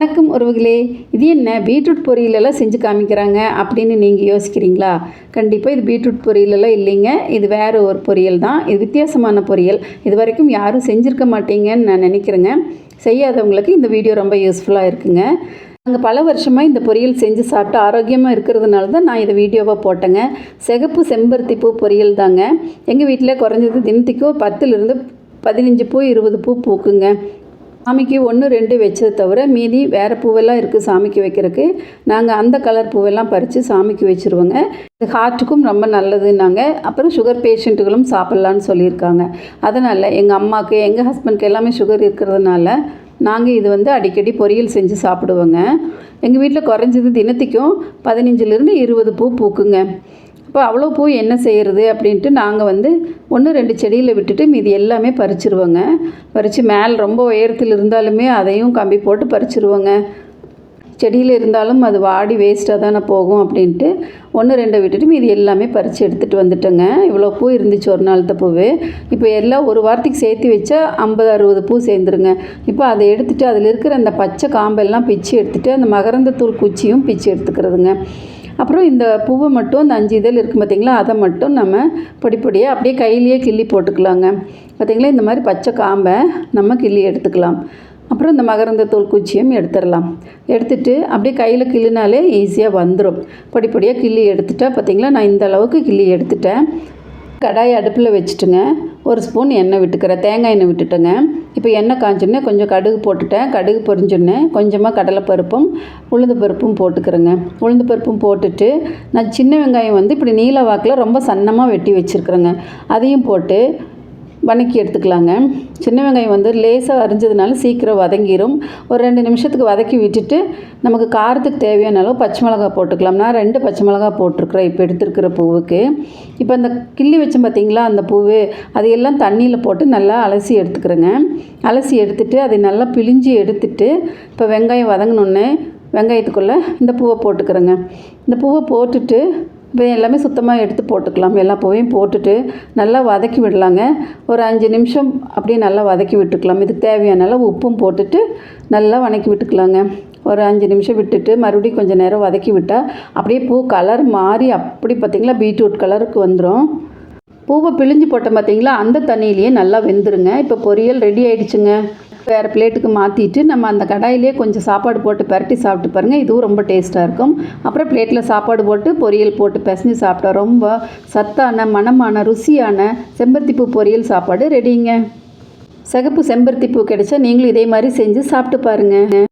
வணக்கம் உறவுகளே. இது என்ன? பீட்ரூட் பொரியலெல்லாம் செஞ்சு காமிக்கிறாங்க அப்படின்னு நீங்கள் யோசிக்கிறீங்களா? கண்டிப்பாக இது பீட்ரூட் பொரியலெல்லாம் இல்லைங்க. இது வேறு ஒரு பொரியல் தான். இது வித்தியாசமான பொரியல். இது வரைக்கும் யாரும் செஞ்சுருக்க மாட்டீங்கன்னு நான் நினைக்கிறேங்க. செய்யாதவங்களுக்கு இந்த வீடியோ ரொம்ப யூஸ்ஃபுல்லாக இருக்குங்க. நாங்கள் பல வருஷமாக இந்த பொரியல் செஞ்சு சாப்பிட்டு ஆரோக்கியமாக இருக்கிறதுனால தான் நான் இதை வீடியோவாக போட்டேங்க. சிகப்பு செம்பருத்தி பூ பொரியல் தாங்க. எங்கள் வீட்டில் குறைஞ்சது தினத்துக்கு பத்துலேருந்து பதினஞ்சு பூ இருபது பூ பூக்குங்க. சாமிக்கு ஒன்று ரெண்டு வச்சதை தவிர மீதி வேறு பூவெல்லாம் இருக்குது சாமிக்கு வைக்கிறதுக்கு. நாங்கள் அந்த கலர் பூவெல்லாம் பறித்து சாமிக்கு வச்சுருவோங்க. இது ஹார்ட்டுக்கும் ரொம்ப நல்லதுன்னாங்க. அப்புறம் சுகர் பேஷண்ட்டுகளும் சாப்பிட்லான்னு சொல்லியிருக்காங்க. அதனால் எங்கள் அம்மாவுக்கு எங்கள் ஹஸ்பண்ட்க்கு எல்லாமே சுகர் இருக்கிறதுனால நாங்கள் இது வந்து அடிக்கடி பொரியல் செஞ்சு சாப்பிடுவோங்க. எங்கள் வீட்டில் குறைஞ்சது தினத்துக்கும் பதினஞ்சுலேருந்து இருபது பூ பூக்குங்க. இப்போ அவ்வளோ பூ என்ன செய்கிறது அப்படின்ட்டு நாங்கள் வந்து ஒன்று ரெண்டு செடியில் விட்டுட்டு மீதி எல்லாமே பறிச்சிருவோங்க. பறித்து மேலே ரொம்ப உயரத்தில் இருந்தாலுமே அதையும் கம்பி போட்டு பறிச்சிருவோங்க. செடியில் இருந்தாலும் அது வாடி வேஸ்ட்டாக தானே போகும் அப்படின்ட்டு ஒன்று ரெண்டை விட்டுட்டு மீதி எல்லாமே பறித்து எடுத்துகிட்டு வந்துட்டேங்க. இவ்வளோ பூ இருந்துச்சு ஒரு நாள்த்த பூ இப்போ எல்லாம் ஒரு வாரத்துக்கு சேர்த்து வச்சா ஐம்பது அறுபது பூ சேர்ந்துருங்க. இப்போ அதை எடுத்துகிட்டு அதில் இருக்கிற அந்த பச்சை காம்பெல்லாம் பிச்சு எடுத்துகிட்டு அந்த மகரந்த தூள் குச்சியும் பிச்சு எடுத்துக்கிறதுங்க. அப்புறம் இந்த பூவை மட்டும் இந்த அஞ்சு இதழ் இருக்குது பார்த்திங்களா அதை மட்டும் நம்ம படிப்படியாக அப்படியே கையிலேயே கிள்ளி போட்டுக்கலாங்க. பார்த்திங்களா இந்த மாதிரி பச்சை காம்பை நம்ம கிள்ளி எடுத்துக்கலாம். அப்புறம் இந்த மகரந்த தூள் குச்சியும் எடுத்துடலாம். எடுத்துட்டு அப்படியே கையில் கிள்ளினாலே ஈஸியாக வந்துடும் படிப்படியாக கிள்ளி எடுத்துட்டா பார்த்திங்களா நான் இந்த அளவுக்கு கிள்ளி எடுத்துட்டேன். கடாய் அடுப்பில் வச்சுட்டுங்க. ஒரு ஸ்பூன் எண்ணெய் விட்டுக்கிறேன். தேங்காய் எண்ணெய் விட்டுட்டேங்க. இப்போ எண்ணெய் காஞ்சோடனே கொஞ்சம் கடுகு போட்டுட்டேன். கடுகு பொரிஞ்சோடனே கொஞ்சமாக கடலைப்பருப்பும் உளுந்து பருப்பும் போட்டுக்கிறேங்க. உளுந்து பருப்பும் போட்டுட்டு நான் சின்ன வெங்காயம் வந்து இப்படி நீல வாக்கில் ரொம்ப சன்னமாக வெட்டி வச்சுருக்குறேங்க. அதையும் போட்டு வதக்கி எடுத்துக்கலாங்க. சின்ன வெங்காயம் வந்து லேசாக அரிஞ்சதுனால சீக்கிரம் வதங்கிடும் ஒரு ரெண்டு நிமிஷத்துக்கு வதக்கி விட்டுட்டு நமக்கு காரத்துக்கு தேவையான அளவு பச்சை மிளகா போட்டுக்கலாம். நான் ரெண்டு பச்சை மிளகா போட்டிருக்கிறேன் இப்போ எடுத்துருக்கிற பூவுக்கு. இப்போ அந்த கிள்ளி வச்சோம் பார்த்தீங்களா அந்த பூவு அதையெல்லாம் தண்ணியில் போட்டு நல்லா அலசி எடுத்துக்கிறேங்க. அலசி எடுத்துட்டு அதை நல்லா பிழிஞ்சு எடுத்துட்டு இப்போ வெங்காயம் வதங்கினோன்னே வெங்காயத்துக்குள்ளே இந்த பூவை போட்டுக்கிறேங்க. இந்த பூவை போட்டுட்டு இப்போ எல்லாமே சுத்தமாக எடுத்து போட்டுக்கலாம். எல்லா பூவையும் போட்டுட்டு நல்லா வதக்கி விடலாங்க. ஒரு அஞ்சு நிமிஷம் அப்படியே நல்லா வதக்கி விட்டுக்கலாம். இதுக்கு தேவையான அளவு உப்பும் போட்டுட்டு நல்லா வதக்கி விட்டுக்கலாங்க. ஒரு அஞ்சு நிமிஷம் விட்டுட்டு மறுபடியும் கொஞ்சம் நேரம் வதக்கி விட்டால் அப்படியே பூ கலர் மாறி அப்படி பார்த்திங்களா பீட்ரூட் கலருக்கு வந்துடும் பூவை பிழிஞ்சு போட்டோம் பார்த்தீங்களா அந்த தண்ணியிலேயே நல்லா வெந்துருங்க. இப்போ பொரியல் ரெடி ஆயிடுச்சுங்க. வேறு பிளேட்டுக்கு மாற்றிட்டு நம்ம அந்த கடாயிலே கொஞ்சம் சாப்பாடு போட்டு பரட்டி சாப்பிட்டு பாருங்கள் இதுவும் ரொம்ப டேஸ்ட்டாக இருக்கும். அப்புறம் பிளேட்டில் சாப்பாடு போட்டு பொரியல் போட்டு பிசைஞ்சு சாப்பிட்டா ரொம்ப சத்தான மணமான ருசியான செம்பருத்திப்பூ பொரியல் சாப்பாடு ரெடிங்க சிகப்பு செம்பருத்தி பூ கிடைச்சா நீங்களும் இதே மாதிரி செஞ்சு சாப்பிட்டு பாருங்கள்